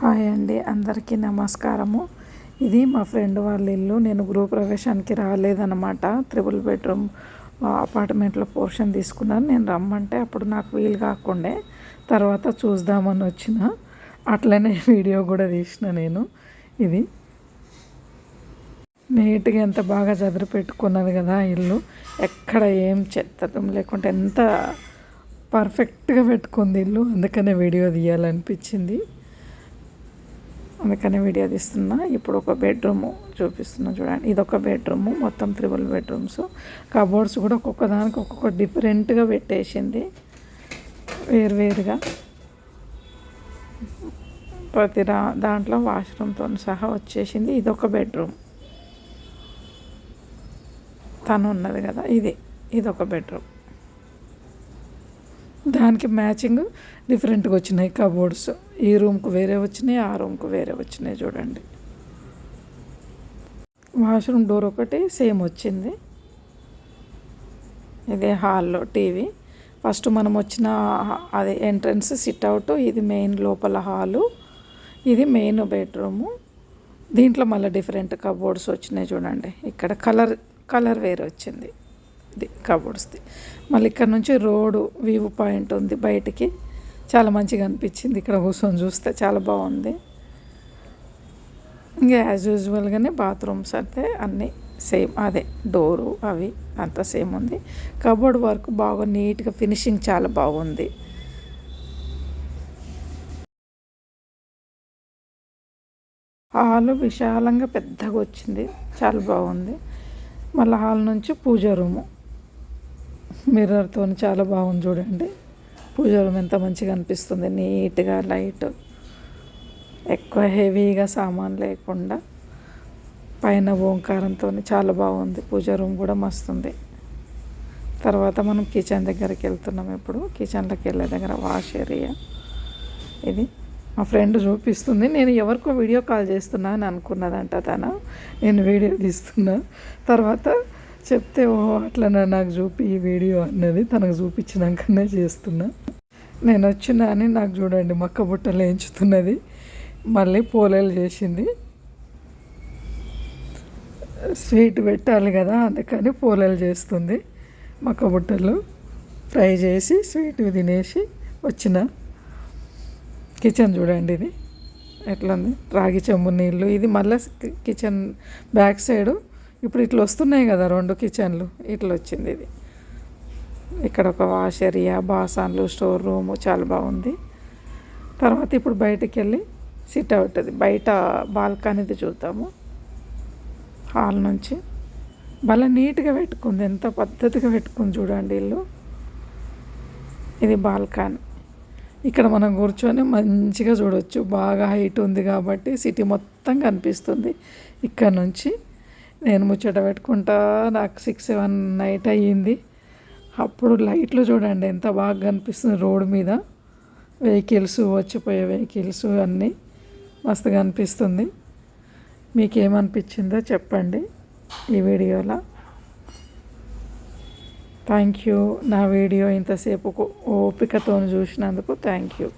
Hi అండి అందరికీ నమస్కారము. ఇది మా ఫ్రెండ్ వాళ్ళ ఇల్లు నేను గృహప్రవేశానికి రాలేదనమాట త్రిబుల్ బెడ్రూమ్ అపార్ట్మెంట్లో పోర్షన్ తీసుకున్నాను. నేను రమ్మంటే అప్పుడు నాకు వీలు కాకుండే తర్వాత చూద్దామని వచ్చిన. అట్లనే వీడియో కూడా తీసిన నేను. ఇది నీట్గా ఎంత బాగా చదిరి పెట్టుకున్నది కదా ఇల్లు. ఎక్కడ ఏం చెత్త లేకుంటే ఎంత పర్ఫెక్ట్గా పెట్టుకుంది ఇల్లు. అందుకనే వీడియో తీయాలనిపించింది. అందుకని వీడియో తీస్తున్నా. ఇప్పుడు ఒక బెడ్రూమ్ చూపిస్తున్నా చూడండి. ఇది ఒక బెడ్రూమ్ మొత్తం త్రిబుల్ బెడ్రూమ్స్. కబోర్డ్స్ కూడా ఒక్కొక్క దానికి ఒక్కొక్క డిఫరెంట్గా పెట్టేసింది. వేరువేరుగా. ప్రతి రా దాంట్లో వాష్రూమ్తో సహా వచ్చేసింది. ఇది ఒక బెడ్రూమ్. తను ఉన్నది కదా ఇది. ఇది ఒక బెడ్రూమ్. దానికి మ్యాచింగ్ డిఫరెంట్గా వచ్చినాయి కబోర్డ్స్. ఈ రూమ్కు వేరే వచ్చినాయి ఆ రూమ్కు వేరే వచ్చినాయి చూడండి. వాష్రూమ్ డోర్ ఒకటి సేమ్ వచ్చింది. ఇదే హాల్లో టీవీ. ఫస్ట్ మనం వచ్చిన అదే ఎంట్రన్స్ సిట్ అవుట్ ఇది మెయిన్ లోపల హాలు. ఇది మెయిన్ బెడ్రూము. దీంట్లో మళ్ళీ డిఫరెంట్ కబోర్డ్స్ వచ్చినాయి చూడండి. ఇక్కడ కలర్ కలర్ వేరే వచ్చింది. ఇది కబోర్డ్స్ది మళ్ళీ ఇక్కడ నుంచి రోడ్డు వ్యూ పాయింట్ ఉంది బయటికి. చాలా మంచిగా అనిపించింది ఇక్కడ కూర్చొని చూస్తే చాలా బాగుంది. ఇంకా యాజ్ యూజువల్గానే బాత్రూమ్స్ అయితే అన్నీ సేమ్ అదే డోరు అవి అంతా సేమ్ ఉంది. కబోర్డ్ వర్క్ బాగా నీట్గా ఫినిషింగ్ చాలా బాగుంది. హాల్ విశాలంగా పెద్దగా వచ్చింది చాలా బాగుంది. మళ్ళీ హాల్ నుంచి పూజ రూము. మిర్రర్తో చాలా బాగుంది చూడండి. పూజ రూమ్ ఎంత మంచిగా అనిపిస్తుంది. నీట్గా లైట్ ఎక్కువ హెవీగా సామాన్ లేకుండా పైన ఓంకారంతో చాలా బాగుంది. పూజ రూమ్ కూడా మస్తుంది. తర్వాత మనం కిచెన్ దగ్గరికి వెళ్తున్నాం ఇప్పుడు. కిచెన్లోకి వెళ్ళే దగ్గర వాష్ ఏరియా. ఇది మా ఫ్రెండ్ చూపిస్తుంది. నేను ఎవరికో వీడియో కాల్ చేస్తున్నా అని అనుకున్నదంట తను. నేను వీడియో తీస్తున్నా. తర్వాత చెప్తే ఓ అట్లా నాకు చూపి ఈ వీడియో అన్నది తనకు చూపించినాకనే చేస్తున్నా. నేను వచ్చినా అని నాకు చూడండి మక్క బుట్టలు ఎంచుతున్నది మళ్ళీ పోలేలు చేసింది. స్వీట్ పెట్టాలి కదా అందుకని పోలేలు చేస్తుంది. మక్క బుట్టలు ఫ్రై చేసి స్వీట్ తినేసి వచ్చిన. కిచెన్ చూడండి ఇది. ఎట్లా ఉంది రాగి చెంబు నీళ్ళు. ఇది మళ్ళీ కిచెన్ బ్యాక్ సైడు ఇప్పుడు ఇట్లా వస్తున్నాయి కదా రెండు కిచెన్లు ఇట్లా వచ్చింది ఇది. ఇక్కడ ఒక వాష్ ఏరియా బాసాన్లు స్టోర్ రూము చాలా బాగుంది. తర్వాత ఇప్పుడు బయటికి వెళ్ళి సిట్ అవుట్ అది. బయట బాల్కనీది చూద్దాము. హాల్ నుంచి. భలే నీట్గా పెట్టుకుంది. ఎంత పద్ధతిగా పెట్టుకుంది చూడండి ఇల్లు. ఇది బాల్కనీ. ఇక్కడ మనం కూర్చొని మంచిగా చూడవచ్చు బాగా హైట్ ఉంది కాబట్టి సిటీ మొత్తం కనిపిస్తుంది. ఇక్కడ నుంచి నేను ముచ్చట పెట్టుకుంటా నాకు సిక్స్ సెవెన్ నైట్ అయ్యింది. అప్పుడు లైట్లు చూడండి ఎంత బాగా కనిపిస్తుంది రోడ్డు మీద. వెహికల్స్ వచ్చిపోయే వెహికల్స్ అన్నీ మస్తుగా అనిపిస్తుంది. మీకేమనిపించిందో చెప్పండి ఈ వీడియోలో. థ్యాంక్ యూ నా వీడియో ఇంతసేపు ఓపికతో చూసినందుకు థ్యాంక్ యూ